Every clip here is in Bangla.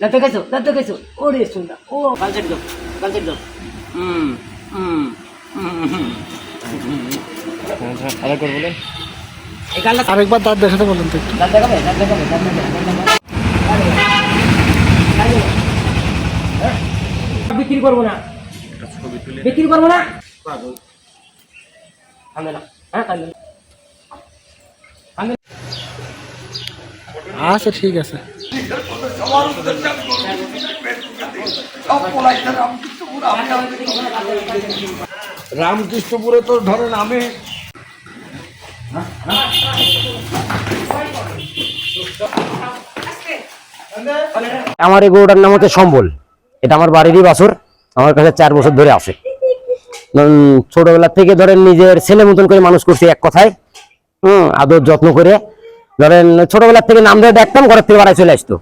দাঁতে গেছো দাঁতে গেছো ওরে সুন্দর ও গাল ছেড়ে দাও গাল ছেড়ে হুম হুম করে বলেন আরেকবার দাঁত দেখাতে বলেন তো হ্যাঁ? বিক্রি করব না বিক্রি করব না আচ্ছা ঠিক আছে। রামকৃষ্ণপুরে তো ধরেন আমি আমার এই গরুটার নাম হচ্ছে সম্বল। এটা আমার বাড়িরই বাছুর, আমার কাছে চার বছর ধরে আছে। ছোটবেলা থেকে ধরেন নিজের ছেলে মতন করে মানুষ করছি এক কথায়, হম, আদর যত্ন করে। ধরেন ছোটবেলা থেকে নাম ধরে দেখতাম, ঘরের থেকে বাড়ায় চলে আসতো।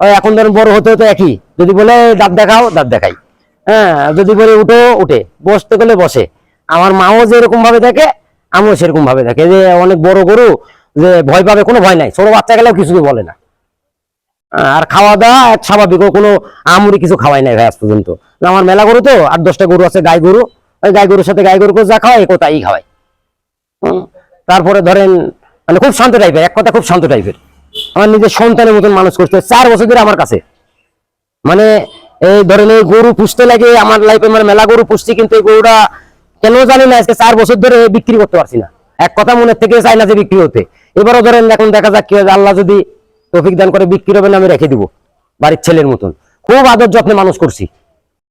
এখন ধরেন বড় হতে হতে একই। যদি বলে দাঁত দেখাও, দাঁত দেখাই। হ্যাঁ যদি বলে উঠো, উঠে। বসতে গেলে বসে। আমার মাও যেরকম ভাবে থাকে আমিও সেরকম ভাবে থাকে যে অনেক বড় গরু, যে ভয় পাবে কোনো ভয় নাই। ছোট বাচ্চা গেলেও কিছু বলে না। আর খাওয়া দাওয়া স্বাভাবিক কোনো আমুরি কিছু খাওয়াই নাই ভাই আজ পর্যন্ত। আমার মেলা গরু তো, আট দশটা গরু আছে, গাই গরু। ওই গাই গরুর সাথে গাই গরুকে যা খাওয়াই ও তাই খাওয়াই তারপরে ধরেন মানে খুব শান্ত টাইপের এক কথা খুব শান্ত টাইপের আমার নিজের সন্তানের মতন মানুষ করতে চার বছর ধরে আমার কাছে। মানে এই ধরেন এই গরু পুষতে লাগে আমার লাইফে মানে মেলা গরু পুষছি কিন্তু এই গরুটা কেন জানি না আজকে চার বছর ধরে বিক্রি করতে পারছি না। এক কথা মনের থেকে চাই না যে বিক্রি হতে। এবারও ধরেন এখন দেখা যাক কি হয়, আল্লাহ যদি তৌফিক দান করে বিক্রি হবে না আমি রেখে দিব বাড়ির ছেলের মতন। খুব আদর যত্নে মানুষ করছি।